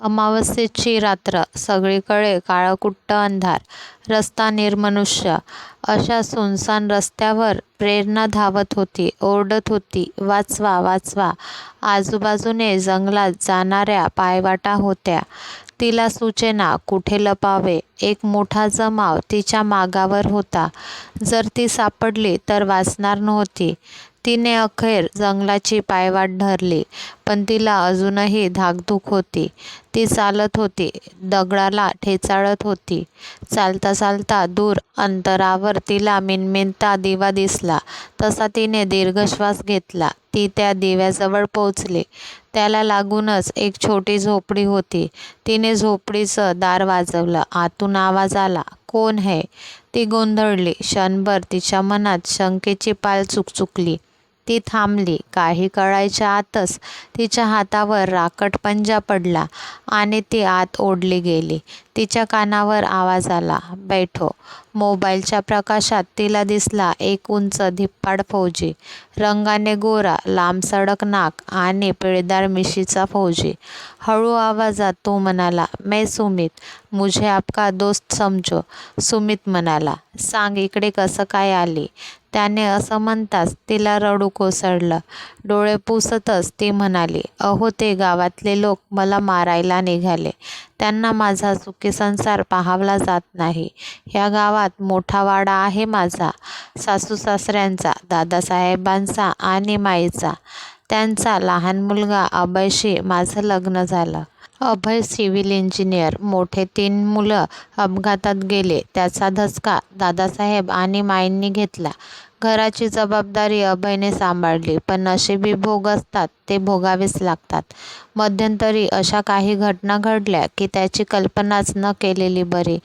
अमावस्येची रात्र सगळीकडे काळकुट्ट अंधार रस्ता निर्मनुष्य. अशा सुनसान रस्त्यावर प्रेरणा धावत होती ओरडत होती वाचवा वाचवा. आजूबाजूने जंगलात जाणाऱ्या पायवाटा होत्या. तिला सूचना कुठे लपावे? एक मोठा जमाव तिच्या मागावर होता. जर ती सापडली तर वाचणार नव्हती. तिने अखेर जंगलाची पायवाट धरली पण तिला अजूनही धाकधूक होती. ती चालत होती दगडाला ठेचाळत होती. चालता चालता दूर अंतरावर तिला मिनमिनता दिवा दिसला. तसा तिने दीर्घ श्वास घेतला. ती त्या दिव्याजवळ पोचली त्याला लागूनच एक छोटी झोपडी होती. तिने झोपडीचं दार वाजवलं. आतून आवाज आला कोण है? ती गोंधळली. क्षणभर तिच्या मनात शंकेची पाल चुकचुकली. ती थांबली. काही कळायच्या आतच तिच्या हातावर राकट पंजा पडला आणि ती आत ओढली गेली. तिच्या कानावर आवाज आला बैठो. मोबाईलच्या प्रकाशात तिला दिसला एक उंच धिप्पाड फौजी. रंगाने गोरा लांब सडक नाक आणि पिळदार मिशीचा फौजी. हळू आवाजात तो म्हणाला मै सुमित. मुझे आपका दोस्त समजो सुमित म्हणाला सांग इकडे कसं काय आली? त्याने असं म्हणताच तिला रडू कोसळलं. डोळे पुसतच ती म्हणाली अहो ते गावातले लोक मला मारायला निघाले. त्यांना माझा सुखी संसार पाहावला जात नाही. ह्या गावात मोठा वाडा आहे माझा सासू सासऱ्यांचा दादासाहेबांचा आणि माईचा. त्यांचा लहान मुलगा अभयशी माझं लग्न झालं. Abhay civil engineer. मोठे तीन मुलं अपघातात गेले. त्याचा धसका दादासाहेब आणि माईंनी घेतला. घराची जबाबदारी अभयने सांभाळली पण नशिबी भोग असतात. ते भोगावेच लागतात. मध्यंतरी अशा काही घटना घडल्या की त्याची कल्पनाच न केलेली बरी.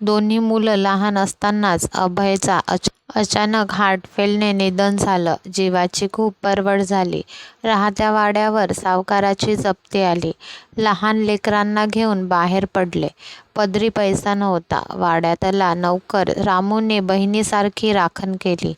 दोन्ही मुलं लहान असतानाच अभयचा अच अचानक हार्टफेलने निधन झालं. जीवाची खूप परवड झाली. राहत्या वाड्यावर सावकाराची जप्ती आली. लहान लेकरांना घेऊन बाहेर पडले. पदरी पैसा नव्हता. वाड्यातला नौकर रामूने बहिणीसारखी राखण केली.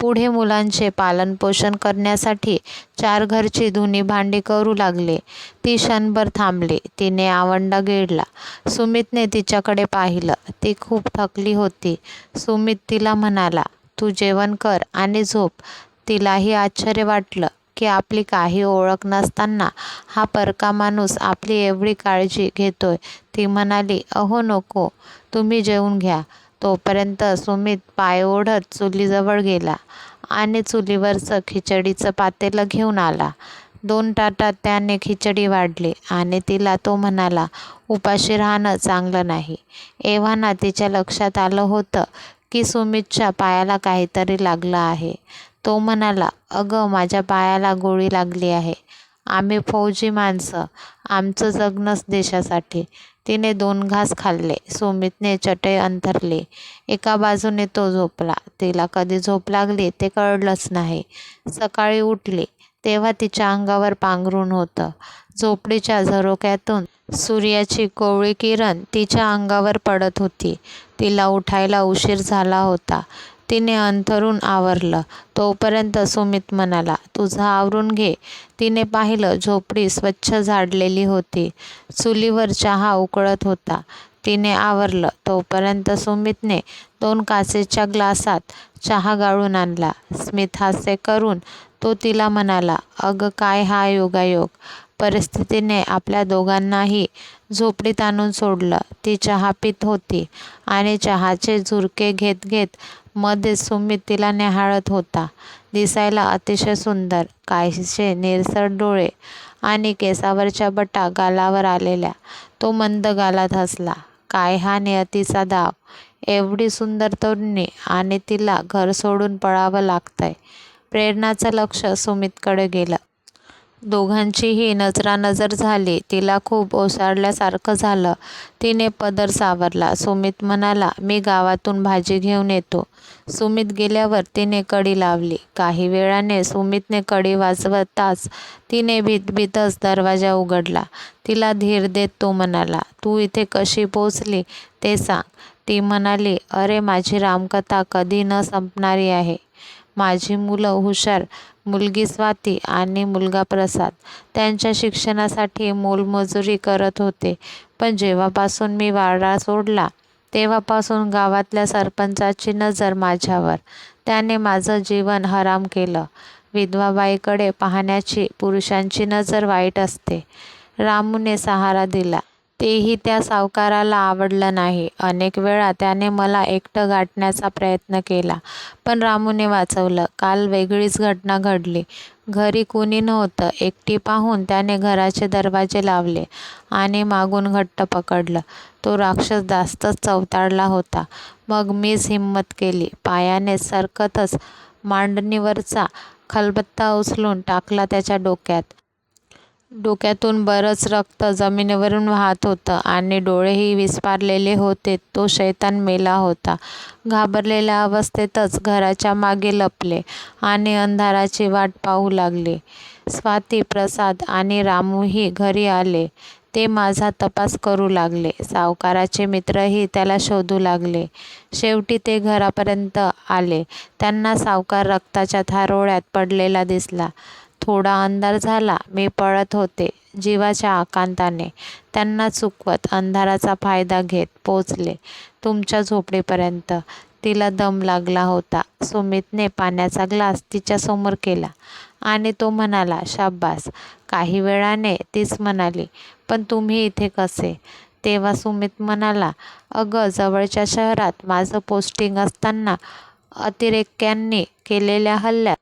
पुढे मुलांचे पालनपोषण करण्यासाठी चार घरची धुणी भांडी करू लागले. ती क्षणभर थांबली. तिने आवंडा गिळला सुमितने तिच्याकडे पाहिलं. ती खूप थकली होती. सुमित तिला म्हणाला तू जेवण कर आणि झोप. तिलाही आश्चर्य वाटलं की आपली काही ओळख नसताना हा परका माणूस आपली एवढी काळजी घेतोय. ती म्हणाली अहो नको. तुम्ही जेवून घ्या. तोपर्यंत सुमित पाय ओढत चुलीजवळ गेला आणि चुलीवरचं खिचडीचं पातेलं घेऊन आला. दोन ताटात त्याने खिचडी वाढली आणि तिला तो म्हणाला उपाशी राहणं चांगलं नाही एव्हाना तिच्या लक्षात आलं होतं की सुमितच्या पायाला काहीतरी लागलं आहे. तो म्हणाला अगं माझ्या पायाला गोळी लागली आहे. आम्ही फौजी माणसं आमचं जगणंच देशासाठी. तिने दोन घास खाल्ले. सुमितने चटई अंथरली. एका बाजूने तो झोपला. तिला कधी झोप लागली ते कळलंच नाही. सकाळी उठली. तेव्हा तिच्या अंगावर पांघरून होतं. झोपडीच्या झरोक्यातून सूर्याची कोवळी किरण तिच्या अंगावर पडत होती. तिला उठायला उशीर झाला होता. तिने अंथरून आवरलं. तोपर्यंत सुमित म्हणाला तुझं आवरून घे. तिने पाहिलं झोपडी स्वच्छ झाडलेली होती. चुलीवर चहा उकळत होता. तिने आवरलं. तोपर्यंत सुमितने दोन काचेच्या ग्लासात चहा गाळून आणला. स्मित हास्य करून तो तिला म्हणाला अगं काय हा योगायोग? परिस्थितीने आपल्या दोघांनाही झोपडीत आणून सोडलं. ती चहा पित होती आणि चहाचे झुरके घेत घेत मध्ये सुमित तिला निहाळत होता. दिसायला अतिशय सुंदर काहीसे निरसर डोळे आणि केसावरच्या बटा गालावर आलेल्या. तो मंद गालात हसला. काय हा नियतीचा दाव? एवढी सुंदर तरुणी आणि तिला घर सोडून पळावं लागतंय. प्रेरणाचं लक्ष सुमितकडे गेलं. दोघांचीही नजरानजर झाली. तिला खूप ओसाडल्यासारखं झालं. तिने पदर सावरला. सुमित म्हणाला मी गावातून भाजी घेऊन येतो. सुमित गेल्यावर तिने कडी लावली. काही वेळाने सुमितने कडी वाजवताच तिने भीतभीतच दरवाजा उघडला. तिला धीर देत तो म्हणाला तू इथे कशी पोचली ते सांग. ती म्हणाली अरे माझी रामकथा कधी न संपणारी आहे. माझी मुलं हुशार मुलगी स्वाती आणि मुलगा प्रसाद. त्यांच्या शिक्षणासाठी मोलमजुरी करत होते. पण जेव्हापासून मी वाडा सोडला तेव्हापासून गावातल्या सरपंचाची नजर माझ्यावर. त्याने माझं जीवन हराम केलं. विधवाबाईकडे पाहण्याची पुरुषांची नजर वाईट असते. रामूने सहारा दिला. तेही त्या सावकाराला आवडलं नाही. अनेक वेळा त्याने मला एकटं गाठण्याचा प्रयत्न केला पण रामूने वाचवलं. काल वेगळीच घटना घडली. घरी कुणी नव्हतं. एकटी पाहून त्याने घराचे दरवाजे लावले आणि मागून घट्ट पकडलं. तो राक्षस जास्तच चवताळला होता. मग मीच हिंमत केली. पायाने सरकतच मांडणीवरचा खलबत्ता उचलून टाकला त्याच्या डोक्यात. डोक्यातून बरंच रक्त जमिनीवरून वाहत होतं आणि डोळेही विस्पारलेले होते. तो शैतान मेला होता. घाबरलेल्या अवस्थेतच घराच्या मागे लपले आणि अंधाराची वाट पाहू लागले. स्वाती प्रसाद आणि रामूही घरी आले. ते माझा तपास करू लागले. सावकाराचे मित्रही त्याला शोधू लागले. शेवटी ते घरापर्यंत आले. त्यांना सावकार रक्ताच्या थारोळ्यात पडलेला दिसला. थोडा अंधार झाला मी पळत होते जीवाच्या आकांताने. त्यांना चुकवत अंधाराचा फायदा घेत पोचले तुमच्या झोपडीपर्यंत. तिला दम लागला होता. सुमितने पाण्याचा ग्लास तिच्यासमोर केला आणि तो म्हणाला शाब्बास काही वेळाने तीच म्हणाली पण तुम्ही इथे कसे? तेव्हा सुमित म्हणाला अगं जवळच्या शहरात माझं पोस्टिंग असताना अतिरेक्यांनी केलेल्या हल्ल्यात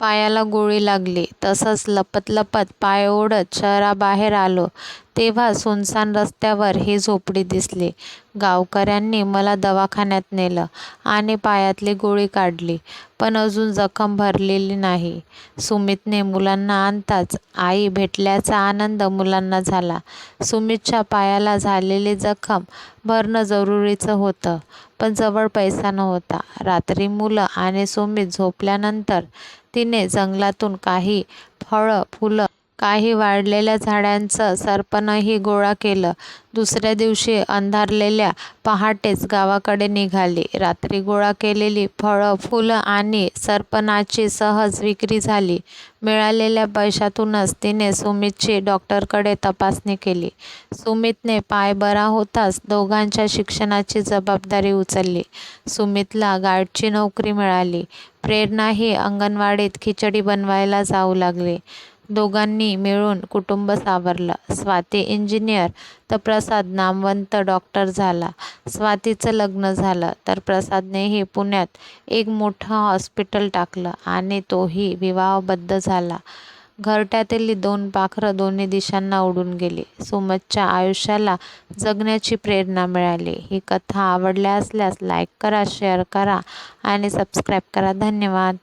पायाला गोळी लागली. तसंच लपत लपत पाय ओढत शहराबाहेर आलो. तेव्हा सुनसान रस्त्यावर ही झोपडी दिसली. गावकऱ्यांनी मला दवाखान्यात नेलं आणि पायातली गोळी काढली पण अजून जखम भरलेली नाही. सुमितने मुलांना आणताच आई भेटल्याचा आनंद मुलांना झाला. सुमितच्या पायाला झालेली जखम भरणं जरुरीचं होतं पण जवळ पैसा नव्हता. रात्री मुलं आणि सुमित झोपल्यानंतर तिने जंगलातून काही फळं फुलं काही वाढलेल्या झाडांचं सरपणही गोळा केलं. दुसऱ्या दिवशी अंधारलेल्या पहाटेच गावाकडे निघाली. रात्री गोळा केलेली फळं फुलं आणि सरपणाची सहज विक्री झाली. मिळालेल्या पैशातूनच तिने सुमितची डॉक्टरकडे तपासणी केली. सुमितने पाय बरा होताच दोघांच्या शिक्षणाची जबाबदारी उचलली. सुमितला गार्डची नोकरी मिळाली. प्रेरणाही अंगणवाडीत खिचडी बनवायला जाऊ लागली. दोघांनी मिळून कुटुंब सावरलं. स्वाती इंजिनियर तर प्रसाद नामवंत डॉक्टर झाला. स्वातीचं लग्न झालं तर प्रसादनेही पुण्यात एक मोठं हॉस्पिटल टाकलं आणि तोही विवाहबद्ध झाला. घरट्यातली दोन पाखरं दोन्ही दिशांना उडून गेली. सुमतच्या आयुष्याला जगण्याची प्रेरणा मिळाली. ही कथा आवडल्या असल्यास लाईक करा शेअर करा आणि सबस्क्राईब करा. धन्यवाद.